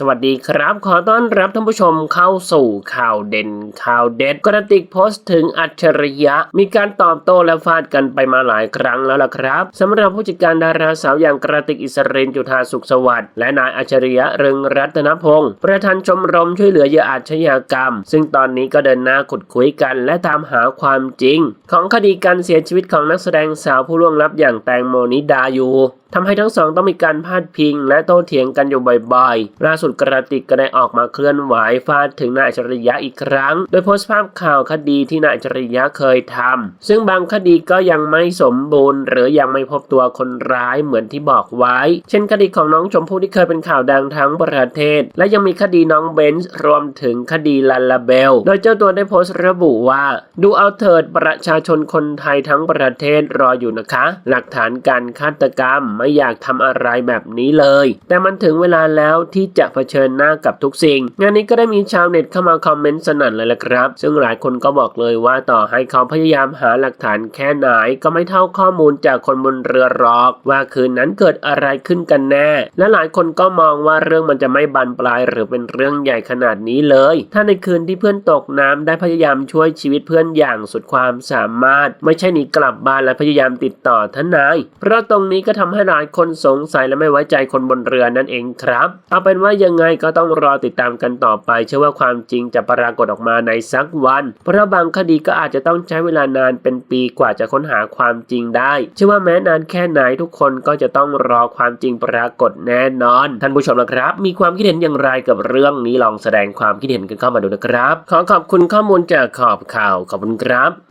สวัสดีครับ ขอต้อนรับท่านผู้ชมเข้าสู่ข่าวเด่นข่าวเด็ดกระติกโพสต์ถึงอัจฉริยะ มีการตอบโต้และฟาดกันไปมาหลายครั้งแล้วล่ะครับสำหรับผู้จัดการดาราสาวอย่างกระติกอิสรินจุธาสุขสวัสดิ์และนายอัจฉริยะเรืองรัตนพงศ์ประธานชมรมช่วยเหลือเหยื่ออาชญากรรม ซึ่งตอนนี้ก็เดินหน้าขุดคุยกัน และตามหาความจริง ของคดีการเสียชีวิตของนักแสดงสาวผู้ล่วงลับอย่างแตงโมนิดาอยู่ทำให้ทั้งสองต้องมีการพาดพิง และโต้เถียงกันอยู่บ่อยๆล่าสุดกระติกก็ได้ออกมาเคลื่อนไหวฟาดถึงนายอัจฉริยะอีกครั้ง โดยโพสต์ภาพข่าวคดีที่นายอัจฉริยะเคยทำซึ่งบางคดีก็ยังไม่สมบูรณ์ หรือยังไม่พบตัวคนร้ายเหมือนที่บอกไว้ เช่นคดีของน้องชมพู่ที่เคยเป็นข่าวดังทั้งประเทศ และยังมีคดีน้องเบนซ์รวมถึงคดีลาลาเบล โดยเจ้าตัวได้โพสต์ระบุว่า ดูเอาเถิดประชาชนคนไทยทั้งประเทศรออยู่นะคะ หลักฐานการฆาตกรรมไม่อยากทำอะไรแบบนี้เลย แต่มันถึงเวลาแล้วที่จะเผชิญหน้ากับทุกสิ่ง งานนี้ก็ได้มีชาวเน็ตเข้ามาคอมเมนต์สนั่นเลยละครับ ซึ่งหลายคนก็บอกเลยว่าต่อให้เขาพยายามหาหลักฐานแค่ไหนก็ไม่เท่าข้อมูลจากคนบนเรือหรอก ว่าคืนนั้นเกิดอะไรขึ้นกันแน่ และหลายคนก็มองว่าเรื่องมันจะไม่บานปลายหรือเป็นเรื่องใหญ่ขนาดนี้เลย ถ้าในคืนที่เพื่อนตกน้ำได้พยายามช่วยชีวิตเพื่อนอย่างสุดความสามารถ ไม่ใช่หนีกลับบ้านและพยายามติดต่อทนาย เพราะตรงนี้ก็ทำให้หลายคนสงสัยและไม่ไว้ใจคนบนเรือนั่นเองครับ เอาเป็นว่ายังไงก็ต้องรอติดตามกันต่อไป เชื่อว่าความจริงจะปรากฏออกมาในสักวัน เพราะบางคดีก็อาจจะต้องใช้เวลานานเป็นปีกว่าจะค้นหาความจริงได้ เชื่อว่าแม้นานแค่ไหนทุกคนก็จะต้องรอความจริงปรากฏแน่นอน ท่านผู้ชมนะครับ มีความคิดเห็นอย่างไรกับเรื่องนี้ลองแสดงความคิดเห็นกันเข้ามาดูนะครับ ขอขอบคุณข้อมูลจากขอบข่าวขอบคุณครับ